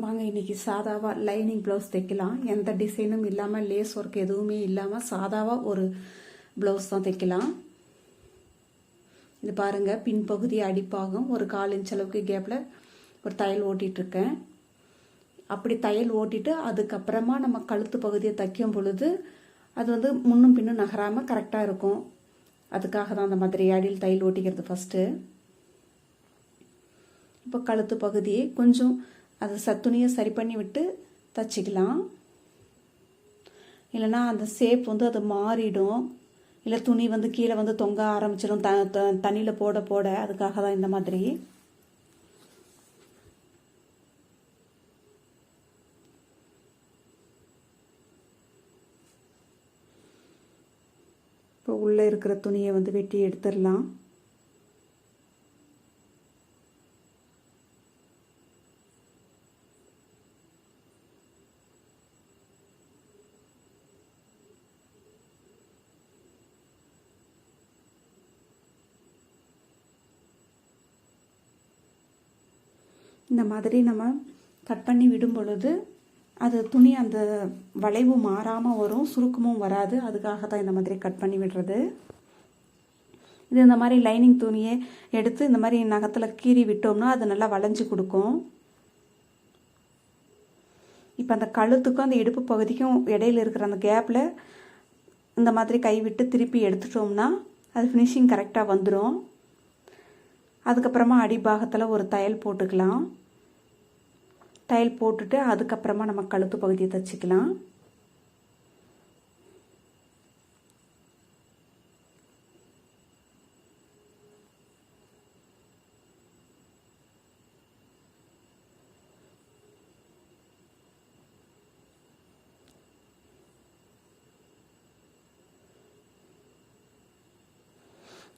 வாங்க இன்னைக்கு சாதாவாக lining blouse தைக்கலாம். எந்த டிசைனும் இல்லாமல் லேஸ் ஒர்க் எதுவுமே இல்லாமல் சாதாவாக ஒரு ப்ளவுஸ் தான் தைக்கலாம். இது பாருங்கள் பின்பகுதி அடிப்பாகும். ஒரு கால் இன்ச் அளவுக்கு கேப்பில் ஒரு தையல் ஓட்டிகிட்ருக்கேன் அப்படி தையல் ஓட்டிட்டு அதுக்கப்புறமா நம்ம கழுத்து பகுதியை தைக்கும் பொழுது அது வந்து முன்னும் பின்னும் நகராமல் கரெக்டாக இருக்கும். அதுக்காக தான் அந்த மாதிரி அடியில் தையல் ஓட்டிக்கிறது ஃபஸ்ட்டு இப்போ கழுத்து பகுதியை கொஞ்சம் அது சத்துணியை சரி பண்ணி விட்டு தச்சுக்கலாம். இல்லைன்னா அந்த ஷேப் வந்து அது மாறிடும். இல்லை துணி வந்து கீழே வந்து தொங்க ஆரம்பிச்சிடும். த த- தண்ணியில் போட போட. அதுக்காக தான் இந்த மாதிரி. இப்போ உள்ளே இருக்கிற துணியை வந்து வெட்டி எடுத்துடலாம். இந்த மாதிரி நம்ம கட் பண்ணி விடும் பொழுது அது துணி அந்த வளைவு மாறாமல் வரும் சுருக்கமும் வராது. அதுக்காக தான் இந்த மாதிரி கட் பண்ணி விடுறது. இது இந்த மாதிரி லைனிங் துணியை எடுத்து இந்த மாதிரி நகத்தில் கீறி விட்டோம்னா அது நல்லா வளைஞ்சு கொடுக்கும். இப்போ அந்த கழுத்துக்கும் அந்த இடுப்பு பகுதிக்கும் இடையில இருக்கிற அந்த கேப்பில் இந்த மாதிரி கை விட்டு திருப்பி எடுத்துட்டோம்னா அது ஃபினிஷிங் கரெக்டாக வந்துடும் அதுக்கப்புறமா அடிபாகத்தில் ஒரு தையல் போட்டுக்கலாம். டைல் போட்டுட்டு அதுக்கப்புறமா நம்ம கழுத்து பகுதியை தைச்சிக்கலாம்.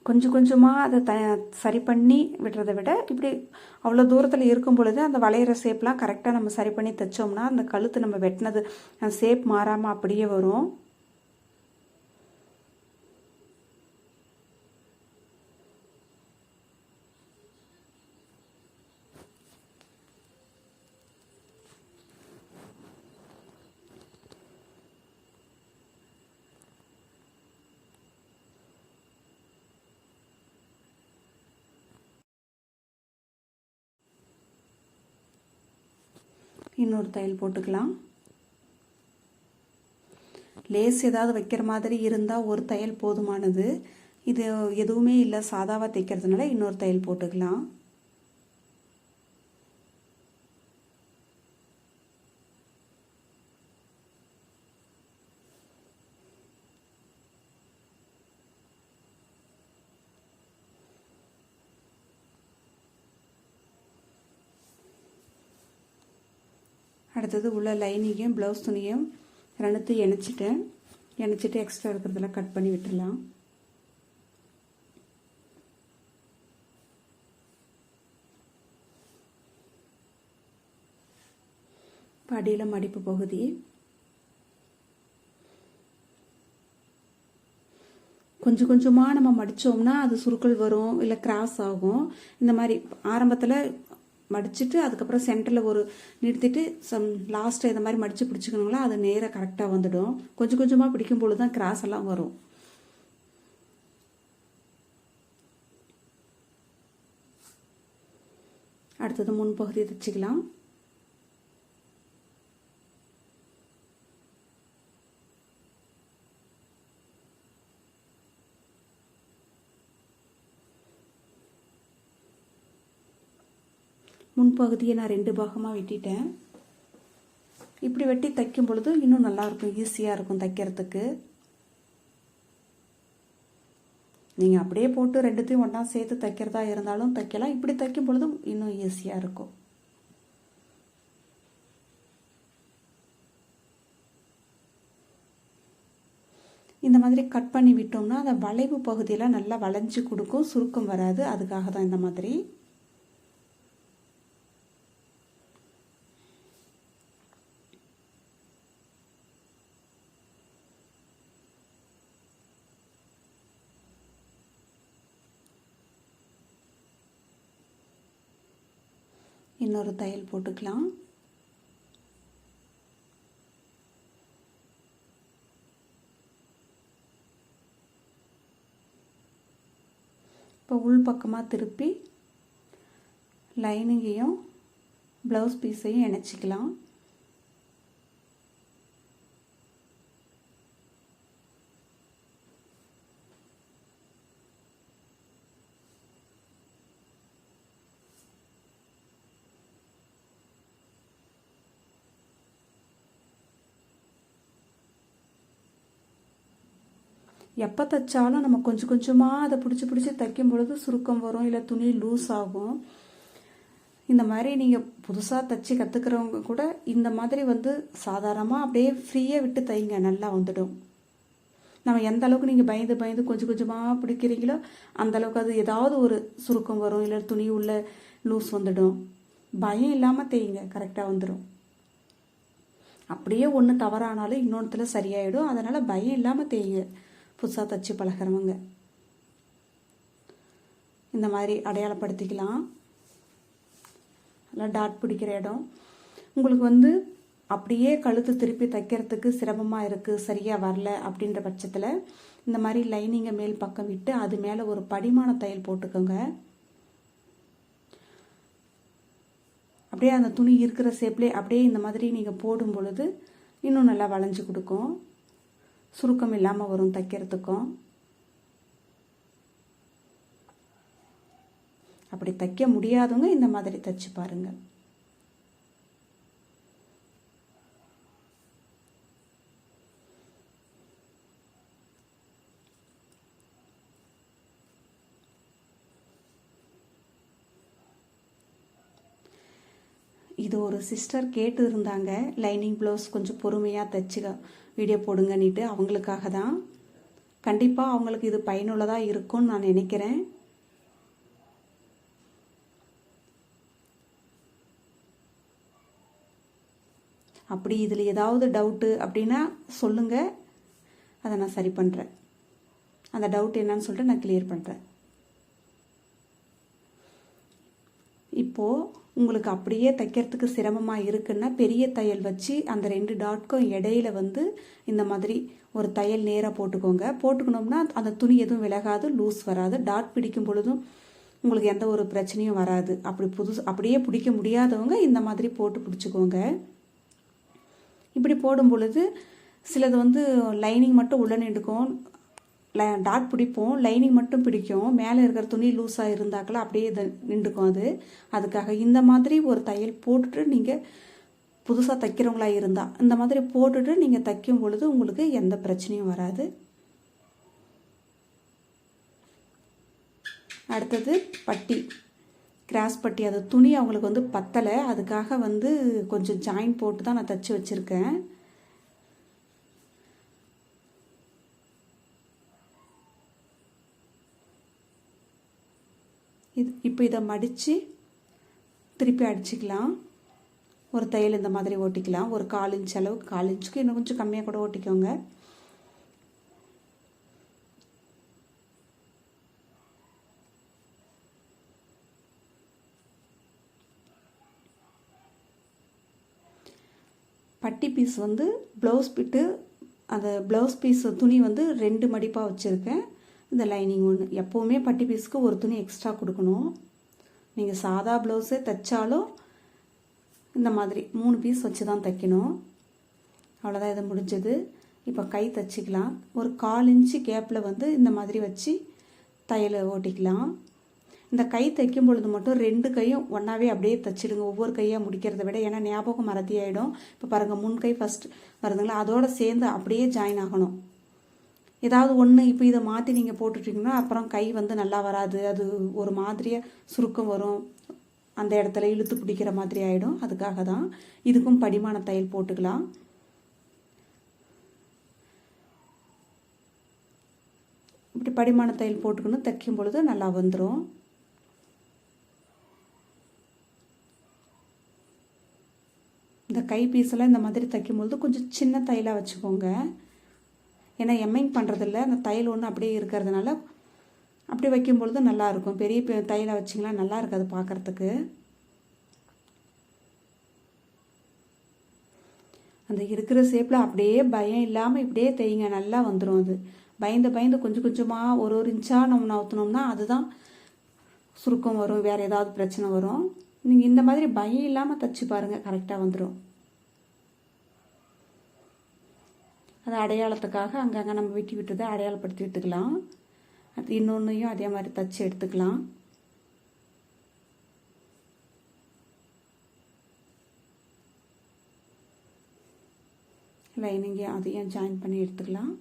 கொஞ்சம் கொஞ்சமாக அதை த சரி பண்ணி விடுறத விட இப்படி அவ்வளோ தூரத்தில் இருக்கும் பொழுது அந்த வளையிற ஷேப்லாம் கரெக்டாக நம்ம சரி பண்ணி தைச்சோம்னா அந்த கழுத்து நம்ம வெட்டினது அந்த ஷேப் மாறாமல் அப்படியே வரும். இன்னொரு தையல் போட்டுக்கலாம். லேஸ் ஏதாவது வைக்கிற மாதிரி இருந்தால் ஒரு தையல் போதுமானது. இது எதுவுமே இல்லை சாதாவாக தைக்கிறதுனால இன்னொரு தையல் போட்டுக்கலாம். அடுத்தது உள்ள லைனிங்கையும் ப்ளவுஸ் துணியும் ரெண்டுத்தையும் இணைச்சிட்டேன் இணைச்சிட்டு எக்ஸ்ட்ரா இருக்கிறதெல்லாம் கட் பண்ணி விட்டுடலாம். இப்போ அடியில் மடிப்பு பகுதி. கொஞ்சம் கொஞ்சமாக நம்ம மடித்தோம்னா அது சுருக்கள் வரும் இல்லை கிராஸ் ஆகும். இந்த மாதிரி ஆரம்பத்தில் மடிச்சுட்டு அதுக்கப்புறம் சென்டரில் ஒரு நிறுத்திட்டு சம் லாஸ்ட்டில் இந்த மாதிரி மடித்து பிடிச்சிக்கணுங்களா அது நேராக கரெக்டாக வந்துடும். கொஞ்சம் கொஞ்சமாக பிடிக்கும் பொழுது தான் கிராஸ் எல்லாம் வரும். அடுத்தது முன்பகுதியை தைச்சிக்கலாம் முன்பகுதியை நான் ரெண்டு பாகமாக வெட்டிட்டேன். இப்படி வெட்டி தைக்கும் பொழுது இன்னும் நல்லாயிருக்கும் ஈஸியாக இருக்கும் தைக்கிறதுக்கு. நீங்கள் அப்படியே போட்டு ரெண்டுத்தையும் ஒன்றா சேர்த்து தைக்கிறதா இருந்தாலும் தைக்கலாம். இப்படி தைக்கும் பொழுதும் இன்னும் ஈஸியாக இருக்கும். இந்த மாதிரி கட் பண்ணி விட்டோம்னா அந்த வளைவு பகுதியில் நல்லா வளைஞ்சு கொடுக்கும் சுருக்கம் வராது. அதுக்காக தான் இந்த மாதிரி. இன்னொரு தையல் போட்டுக்கலாம். இப்போ உள் பக்கமாக திருப்பி லைனிங்கையும் ப்ளவுஸ் பீஸையும் இணைச்சிக்கலாம். எப்போ தைச்சாலும் நம்ம கொஞ்சம் கொஞ்சமாக அதை பிடிச்சி பிடிச்சி தைக்கும் பொழுது சுருக்கம் வரும் இல்லை துணி லூஸ் ஆகும். இந்த மாதிரி நீங்கள் புதுசாக தைச்சி கற்றுக்கிறவங்க கூட இந்த மாதிரி வந்து சாதாரணமாக அப்படியே ஃப்ரீயாக விட்டு தைங்க நல்லா வந்துடும். நம்ம எந்த அளவுக்கு நீங்கள் பயந்து பயந்து கொஞ்சம் கொஞ்சமாக பிடிக்கிறீங்களோ அந்த அளவுக்கு அது ஏதாவது ஒரு சுருக்கம் வரும் இல்லை துணி உள்ள லூஸ் வந்துடும். பயம் இல்லாமல் தேய்ங்க கரெக்டாக வந்துடும் அப்படியே ஒன்று தவறானாலும் இன்னொன்றுத்தில் சரியாயிடும். அதனால் பயம் இல்லாமல் தேய்ங்க. புதுசாக தச்சு பழகிறவங்க. இந்த மாதிரி அடையாளப்படுத்திக்கலாம். நல்லா டாட் பிடிக்கிற இடம். உங்களுக்கு வந்து அப்படியே கழுத்து திருப்பி தைக்கிறதுக்கு சிரமமாக இருக்குது சரியாக வரல அப்படின்ற பட்சத்தில் இந்த மாதிரி லைனிங்கை மேல் பக்கம் விட்டு அது மேலே ஒரு படிமான தையல் போட்டுக்கோங்க. அப்படியே அந்த துணி இருக்கிற ஷேப்லேயே அப்படியே இந்த மாதிரி நீங்கள் போடும் பொழுது இன்னும் நல்லா வளைஞ்சு கொடுக்கும். சுருக்கம் இல்லாமல் வரும் தைக்கிறதுக்கும். அப்படி தைக்க முடியாதவங்க இந்த மாதிரி தைச்சு பாருங்கள் இது ஒரு சிஸ்டர் கேட்டு இருந்தாங்க லைனிங் ப்ளவுஸ் கொஞ்சம் பொறுமையாக தைச்சுக்க. வீடியோ போடுங்கன்னிட்டு அவங்களுக்காக தான். கண்டிப்பாக அவங்களுக்கு இது பயனுள்ளதாக இருக்கும்னு நான் நினைக்கிறேன். அப்படி இதில் ஏதாவது டவுட்டு அப்படின்னா சொல்லுங்கள் அதை நான் சரி பண்ணுறேன் அந்த டவுட் என்னன்னு சொல்லிட்டு நான் கிளியர் பண்ணுறேன் இப்போது உங்களுக்கு அப்படியே தைக்கிறதுக்கு சிரமமாக இருக்குன்னா பெரிய தையல் வச்சு அந்த ரெண்டு டாட்க்கும் இடையில வந்து இந்த மாதிரி ஒரு தையல் நேராக போட்டுக்கோங்க. போட்டுக்கணும்னா அந்த துணி எதுவும் விலகாது லூஸ் வராது. டாட் பிடிக்கும் பொழுதும் உங்களுக்கு எந்த ஒரு பிரச்சனையும் வராது. அப்படி புதுசு அப்படியே பிடிக்க முடியாதவங்க இந்த மாதிரி போட்டு பிடிச்சிக்கோங்க. இப்படி போடும் பொழுது சிலது வந்து லைனிங் மட்டும் உள்ள நின்றுக்கும். டாட் பிடிப்போம். லைனிங் மட்டும் பிடிக்கும். மேலே இருக்கிற துணி லூஸாக இருந்தாக்கலாம் அப்படியே இது நின்றுக்கும் அது. அதுக்காக இந்த மாதிரி ஒரு தையல் போட்டுட்டு நீங்கள் புதுசாக தைக்கிறவங்களா இருந்தால் இந்த மாதிரி போட்டுட்டு நீங்கள் தைக்கும் பொழுது உங்களுக்கு எந்த பிரச்சனையும் வராது. அடுத்தது பட்டி. கிராஸ் பட்டி. அது துணி அவங்களுக்கு வந்து பத்தலை. அதுக்காக வந்து கொஞ்சம் ஜாயின் போட்டு தான் நான் தைச்சி வச்சுருக்கேன். இது இப்போ இதை மடித்து திருப்பி அடிச்சுக்கலாம். ஒரு தையல் இந்த மாதிரி ஓட்டிக்கலாம். ஒரு கால் இன்ச் அளவுக்கு கால் இன்ச்சுக்கு இன்னும் கொஞ்சம் கம்மியாக கூட ஓட்டிக்கோங்க. பட்டி பீஸ் வந்து ப்ளவுஸ் பிட்டு அந்த ப்ளவுஸ் பீஸ் துணி வந்து ரெண்டு மடிப்பாக வச்சுருக்கேன். இந்த லைனிங் ஒன்று எப்போவுமே பட்டி பீஸுக்கு ஒரு துணி எக்ஸ்ட்ரா கொடுக்கணும். நீங்கள் சாதா ப்ளவுஸே தைச்சாலும் இந்த மாதிரி மூணு பீஸ் வச்சு தான் தைக்கணும். அவ்வளோதான் இது முடிஞ்சது. இப்போ கை தைச்சிக்கலாம். ஒரு கால் இன்ச்சு கேப்பில் வந்து இந்த மாதிரி வச்சு தையலை ஓட்டிக்கலாம். இந்த கை தைக்கும் பொழுது மட்டும் ரெண்டு கையும் ஒன்றாவே அப்படியே தைச்சிடுங்க. ஒவ்வொரு கையாக முடிக்கிறத விட ஏன்னா ஞாபகம் மறதி ஆகிடும் இப்போ பாருங்கள் முன் கை ஃபஸ்ட் வருதுங்களா? அதோடு சேர்ந்து அப்படியே ஜாயின் ஆகணும். ஏதாவது ஒன்று இப்போ இதை மாற்றி நீங்கள் போட்டுட்டிங்கன்னா அப்புறம் கை வந்து நல்லா வராது. அது ஒரு மாதிரியாக சுருக்கம் வரும். அந்த இடத்துல இழுத்து பிடிக்கிற மாதிரி ஆகிடும் அதுக்காக தான் இதுக்கும் படிமான தையல் போட்டுக்கலாம். இப்படி படிமான தையல் போட்டுக்கணும். தைக்கும் பொழுது நல்லா வந்துடும் இந்த கை பீஸெல்லாம் இந்த மாதிரி தைக்கும்பொழுது கொஞ்சம் சின்ன தையலாக வச்சுக்கோங்க. ஏன்னா எம்மைங் பண்ணுறதில்ல அந்த தையல் ஒன்று அப்படியே இருக்கிறதுனால அப்படி வைக்கும் பொழுது நல்லாயிருக்கும். பெரிய தையலை வச்சிங்களா நல்லா இருக்காது பார்க்குறதுக்கு. அந்த இருக்கிற ஷேப்பில் அப்படியே பயம் இல்லாமல் இப்படியே தைங்க நல்லா வந்துடும் அது. பயந்து பயந்து கொஞ்சம் கொஞ்சமாக ஒரு ஒரு இன்ச்சாக நம்ம நவுத்தினோம்னா அதுதான் சுருக்கம் வரும். வேறு ஏதாவது பிரச்சனை வரும். நீங்கள் இந்த மாதிரி பயம் இல்லாமல் தச்சு பாருங்கள் கரெக்டாக வந்துடும் அது அடையாளத்துக்காக அங்கங்கே நம்ம வெட்டி விட்டதை அடையாளப்படுத்தி விட்டுக்கலாம். அது இன்னொன்றையும் அதே மாதிரி தச்சு எடுத்துக்கலாம். லைனிங்கே அதையும் ஜாயின் பண்ணி எடுத்துக்கலாம்.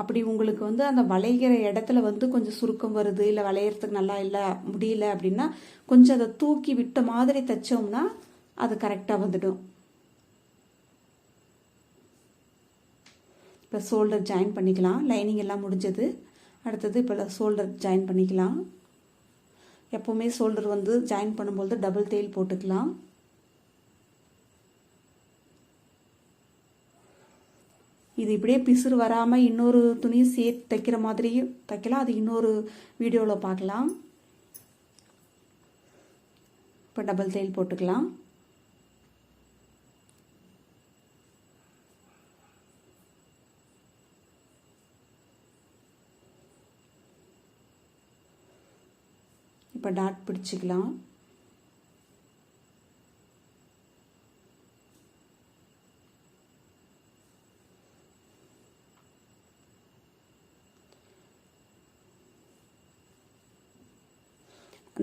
அப்படி உங்களுக்கு வந்து அந்த வளைகிற இடத்துல வந்து கொஞ்சம் சுருக்கம் வருது இல்லை வளையறதுக்கு நல்லா இல்லை முடியல அப்படின்னா கொஞ்சம் அதை தூக்கி விட்ட மாதிரி தைச்சோம்னா அது கரெக்டாக வந்துடும். இப்போ ஷோல்டர் ஜாயின் பண்ணிக்கலாம். லைனிங் எல்லாம் முடிஞ்சது. அடுத்தது இப்போ ஷோல்டர் ஜாயின் பண்ணிக்கலாம். எப்போவுமே ஷோல்டர் வந்து ஜாயின் பண்ணும்போது டபுள் தையல் போட்டுக்கலாம். இது இப்படியே பிசுறு வராமல் இன்னொரு துணி சேர்த்து தைக்கிற மாதிரியும் தைக்கலாம். அது இன்னொரு வீடியோவில் பார்க்கலாம். இப்போ டபுள் தையல் போட்டுக்கலாம். இப்போ டாட் பிடிச்சிக்கலாம்.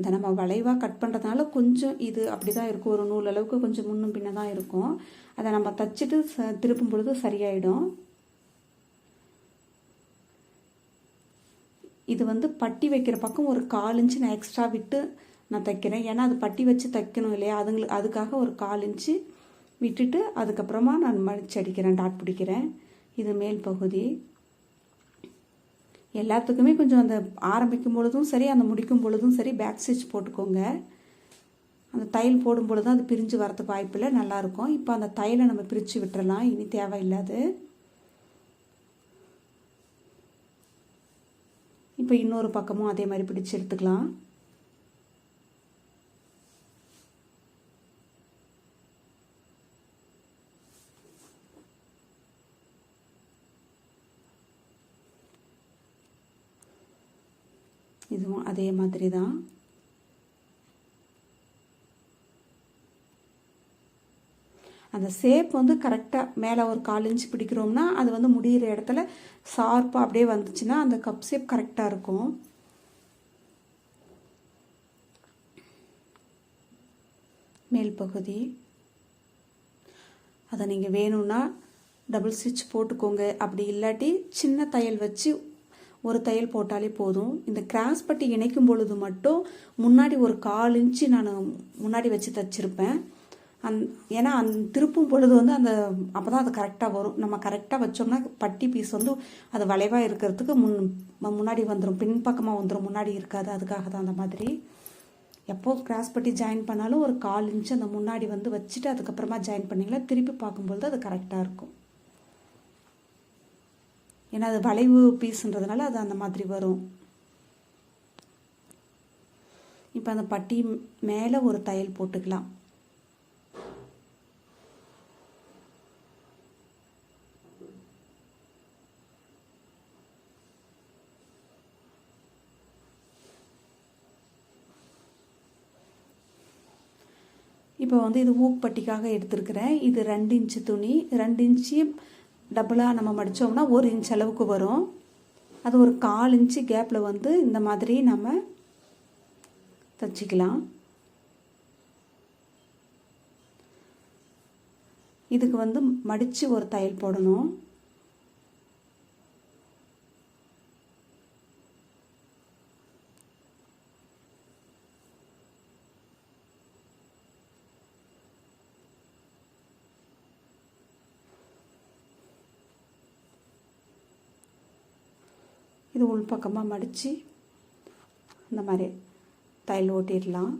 இந்த நம்ம வளைவாக கட் பண்ணுறதுனால கொஞ்சம் இது அப்படி தான் இருக்கும். ஒரு நூல் அளவுக்கு கொஞ்சம் முன்னும் பின்ன தான் இருக்கும். அதை நம்ம தச்சுட்டு ச திருப்பும் பொழுது சரியாயிடும். இது வந்து பட்டி வைக்கிற பக்கம் ஒரு கால் இன்ச்சு நான் எக்ஸ்ட்ரா விட்டு நான் தைக்கிறேன். ஏன்னா அது பட்டி வச்சு தைக்கணும் இல்லையா? அதுங்களுக்கு அதுக்காக ஒரு கால் இன்ச்சு விட்டுட்டு அதுக்கப்புறமா நான் மடிச்சு அடிக்கிறேன் டாட் பிடிக்கிறேன். இது மேல் பகுதி. எல்லாத்துக்குமே கொஞ்சம் அந்த ஆரம்பிக்கும் பொழுதும் சரி அந்த முடிக்கும் பொழுதும் சரி பேக் ஸ்டிச் போட்டுக்கோங்க. அந்த தையல் போடும் பொழுது அது பிரிஞ்சு வரதுக்கு வாய்ப்பில்லை நல்லாயிருக்கும் இப்போ அந்த தையலை நம்ம பிரித்து விட்டுறலாம் இனி தேவையில்லாது. இப்போ இன்னொரு பக்கமும் அதே மாதிரி பிடிச்சு எடுத்துக்கலாம். இதுவும் அதே மாதிரி தான் அந்த ஷேப் வந்து கரெக்டாக மேலே ஒரு கால் இன்ச் பிடிக்கிறோம்னா அது வந்து முடிகிற இடத்துல ஷார்ப்பாக அப்படியே வந்துச்சுன்னா அந்த கப் ஷேப் கரெக்டாக இருக்கும். மேல் பகுதி. அதை நீங்கள் வேணும்னா டபுள் ஸ்டிச் போட்டுக்கோங்க. அப்படி இல்லாட்டி சின்ன தையல் வச்சு ஒரு தையல் போட்டாலே போதும். இந்த கிராஸ் பட்டி இணைக்கும் பொழுது மட்டும் முன்னாடி ஒரு கால் இன்ச்சு நான் முன்னாடி வச்சு தைச்சிருப்பேன். அந் ஏன்னா அந் திருப்பும் பொழுது வந்து அந்த அப்போ தான் அது கரெக்டாக வரும். நம்ம கரெக்டாக வச்சோம்னா பட்டி பீஸ் வந்து அது வளைவாக இருக்கிறதுக்கு முன் முன்னாடி வந்துடும் பின்பக்கமாக வந்துடும் முன்னாடி இருக்காது. அதுக்காக தான் அந்த மாதிரி. எப்போது கிராஸ் பட்டி ஜாயின் பண்ணாலும் ஒரு கால் இன்ச்சு அந்த முன்னாடி வந்து வச்சுட்டு அதுக்கப்புறமா ஜாயின் பண்ணிங்களா திருப்பி பார்க்கும்பொழுது அது கரெக்டாக இருக்கும். ஏன்னா அது வளைவு பீஸுன்றதுனால அது அந்த மாதிரி வரும். இப்போ அந்த பட்டி மேலே ஒரு தையல் போட்டுக்கலாம். இப்போ வந்து இது ஊக்பட்டிக்காக எடுத்திருக்கிறேன். இது ரெண்டு இன்ச்சு துணி. ரெண்டு இன்ச்சு டபுளாக நம்ம மடித்தோம்னா ஒரு இன்ச் அளவுக்கு வரும். அது ஒரு கால் இன்ச்சு கேப்பில் வந்து இந்த மாதிரி நம்ம தச்சுக்கலாம். இதுக்கு வந்து மடித்து ஒரு தையல் போடணும். இது உள் பக்கமாக மடித்து இந்த மாதிரி தையல் ஓட்டிடலாம்.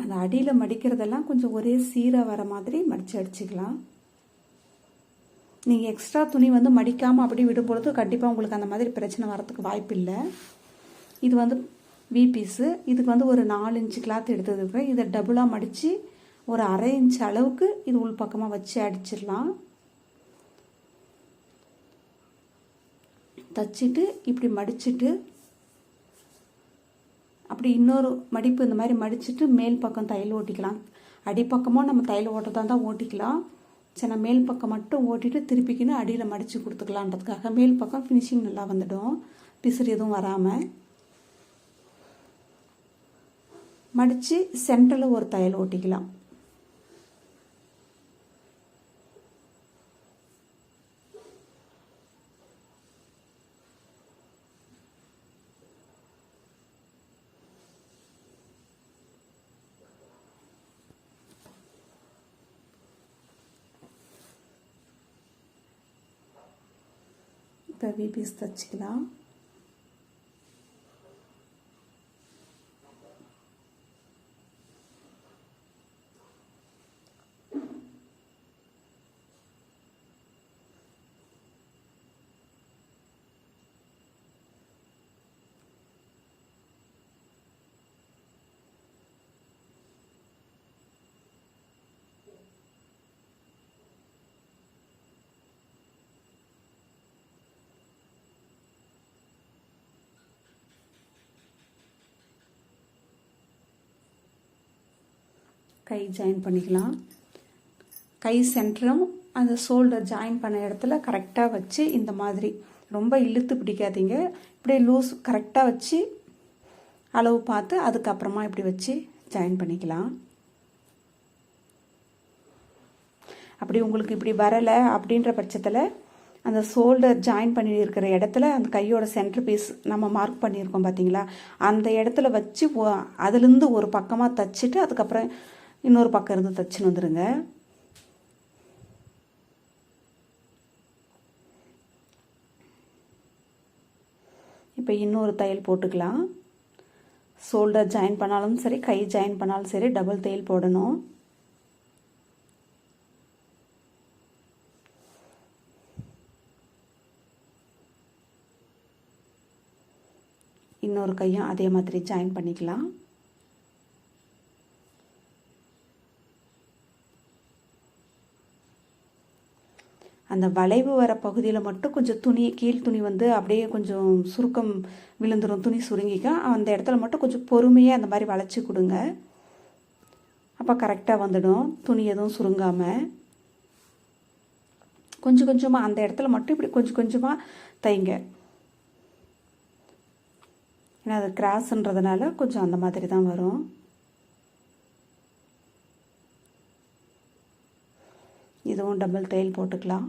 அந்த அடியில் மடிக்கிறதெல்லாம் கொஞ்சம் ஒரே சீராக வர மாதிரி மடித்து அடிச்சுக்கலாம். நீங்கள் எக்ஸ்ட்ரா துணி வந்து மடிக்காமல் அப்படி விடும் பொழுது கண்டிப்பாக உங்களுக்கு அந்த மாதிரி பிரச்சனை வரத்துக்கு வாய்ப்பு இல்லை. இது வந்து வி பீஸு இதுக்கு வந்து ஒரு நாலு இன்ச்சு கிளாத் எடுத்ததுக்கு இதை டபுளாக மடித்து ஒரு அரை இன்ச் அளவுக்கு இது உள் பக்கமாக வச்சு அடிச்சிடலாம். தச்சுட்டு இப்படி மடிச்சுட்டு அப்படி இன்னொரு மடிப்பு இந்த மாதிரி மடிச்சுட்டு மேல் பக்கம் தையல் ஓட்டிக்கலாம். அடிப்பக்கமும் நம்ம தையல் ஓட்டுறதா தான் ஓட்டிக்கலாம். சரி நான் மேல் பக்கம் மட்டும் ஓட்டிட்டு திருப்பிக்கின்னு அடியில் மடித்து கொடுத்துக்கலான்றதுக்காக மேல் பக்கம் ஃபினிஷிங் நல்லா வந்துடும். பிசிறு எதுவும் வராமல் மடித்து சென்டரில் ஒரு தையல் ஓட்டிக்கலாம். இப்போ வி கை ஜாயின் பண்ணிக்கலாம். கை சென்டரும் அந்த ஷோல்டர் ஜாயின் பண்ண இடத்துல கரெக்டாக வச்சு இந்த மாதிரி. ரொம்ப இழுத்து பிடிக்காதீங்க. இப்படியே லூஸ் கரெக்டாக வச்சு அளவு பார்த்து அதுக்கப்புறமா இப்படி வச்சு ஜாயின் பண்ணிக்கலாம். அப்படி உங்களுக்கு இப்படி வரலை அப்படின்ற பட்சத்தில் அந்த ஷோல்டர் ஜாயின் பண்ணி இருக்கிற இடத்துல அந்த கையோட சென்டர் பீஸ் நம்ம மார்க் பண்ணியிருக்கோம் பார்த்தீங்களா அந்த இடத்துல வச்சு அதுலேருந்து ஒரு பக்கமாக தச்சுட்டு அதுக்கப்புறம் இன்னொரு பக்கம் இருந்து தைச்சின்னு வந்துடுங்க இப்போ இன்னொரு தையல் போட்டுக்கலாம். ஷோல்டர் ஜாயின் பண்ணாலும் சரி கை ஜாயின் பண்ணாலும் சரி டபுள் தையல் போடணும். இன்னொரு கையும் அதே மாதிரி ஜாயின் பண்ணிக்கலாம். அந்த வளைவு வர பகுதியில் மட்டும் கொஞ்சம் துணி கீழ் துணி வந்து அப்படியே கொஞ்சம் சுருக்கம் விழுந்துடும் துணி சுருங்கிக்க அந்த இடத்துல மட்டும் கொஞ்சம் பொறுமையாக அந்த மாதிரி வளைச்சி கொடுங்க. அப்போ கரெக்டாக வந்துடும். துணி எதுவும் சுருங்காமல் கொஞ்சம் கொஞ்சமாக அந்த இடத்துல மட்டும் இப்படி கொஞ்சம் கொஞ்சமாக தைங்க. ஏன்னா அது கிராஸ்ன்றதுனால கொஞ்சம் அந்த மாதிரி தான் வரும். இதுவும் டபுள் தையல் போட்டுக்கலாம்.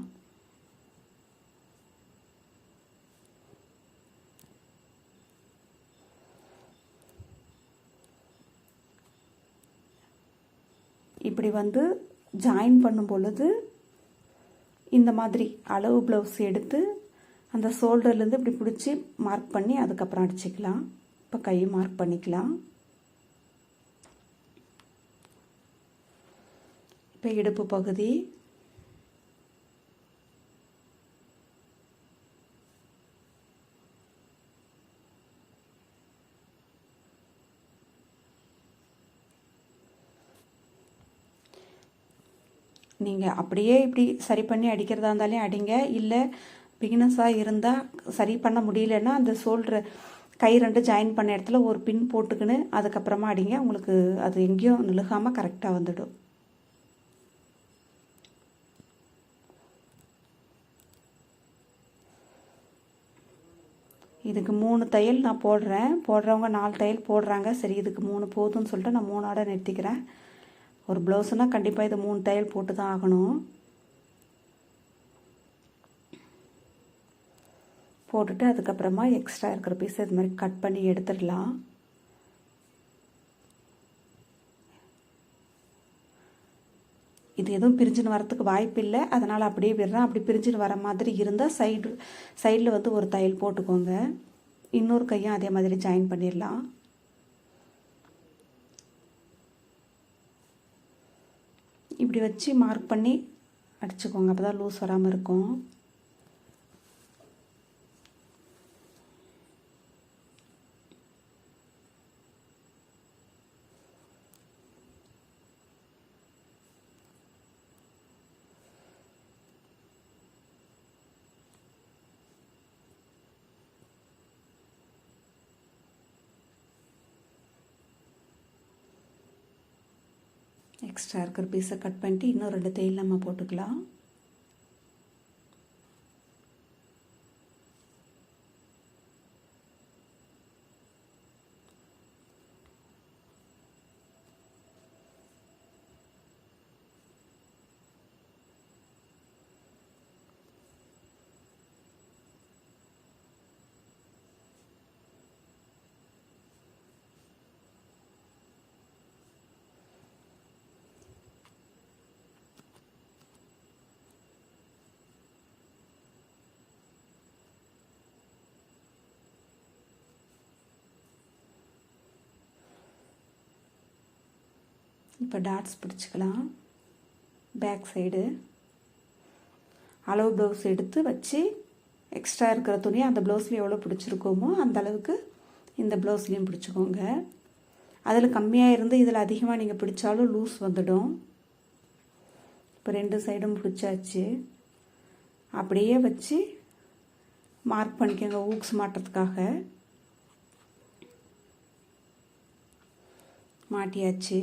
இப்படி வந்து ஜாயின் பண்ணும் பொழுது இந்த மாதிரி அளவு ப்ளவுஸ் எடுத்து அந்த ஷோல்டர்லேருந்து இப்படி பிடிச்சி மார்க் பண்ணி அதுக்கப்புறம் அடிச்சுக்கலாம். இப்போ கையை மார்க் பண்ணிக்கலாம். இப்போ இடுப்பு பகுதி நீங்கள் அப்படியே இப்படி சரி பண்ணி அடிக்கிறதா இருந்தாலே அடிங்க. இல்லை பிகினஸாக இருந்தால் சரி பண்ண முடியலன்னா அந்த சோல்டர் கை ரெண்டு ஜாயின் பண்ண இடத்துல ஒரு பின் போட்டுக்கின்னு அதுக்கப்புறமா அடிங்க. உங்களுக்கு அது எங்கேயும் நிலுகாமல் கரெக்டாக வந்துடும். இதுக்கு மூணு தையல் நான் போடுறேன். போடுறவங்க நாலு தையல் போடுறாங்க. சரி இதுக்கு மூணு போதும்னு சொல்லிட்டு நான் மூணோட நிறுத்திக்கிறேன். ஒரு ப்ளவுஸுனால் கண்டிப்பாக இது மூணு தையல் போட்டு தான் ஆகணும். போட்டுட்டு அதுக்கப்புறமா எக்ஸ்ட்ரா இருக்கிற பீஸ் இது மாதிரி கட் பண்ணி எடுத்துடலாம். இது எதுவும் பிரிஞ்சுன்னு வரத்துக்கு வாய்ப்பு இல்லை. அதனால் அப்படியே விடுறேன். அப்படி பிரிஞ்சுன்னு வர மாதிரி இருந்தால் சைடு சைடில் வந்து ஒரு தையல் போட்டுக்கோங்க. இன்னொரு கையும் அதே மாதிரி ஜாயின் பண்ணிடலாம். இப்படி வச்சு மார்க் பண்ணி அடிச்சுக்கோங்க. அப்போ தான் லூஸ் வராமல் இருக்கும். எக்ஸ்ட்ரா இருக்கிற பீஸை கட் பண்ணிட்டு இன்னும் ரெண்டு தேயில் நம்ம போட்டுக்கலாம். இப்போ டாட்ஸ் பிடிச்சிக்கலாம். பேக் சைடு அளவு ப்ளவுஸ் எடுத்து வச்சு எக்ஸ்ட்ரா இருக்கிற துணியை அந்த ப்ளவுஸில் எவ்வளோ பிடிச்சிருக்கோமோ அந்த அளவுக்கு இந்த ப்ளவுஸ்லேயும் பிடிச்சிக்கோங்க. அதில் கம்மியாக இருந்து இதில் அதிகமாக நீங்கள் பிடிச்சாலும் லூஸ் வந்துடும். இப்போ ரெண்டு சைடும் பிடிச்சாச்சு. அப்படியே வச்சு மார்க் பண்ணிக்கோங்க ஊக்ஸ் மாட்டுறதுக்காக. மாட்டியாச்சு.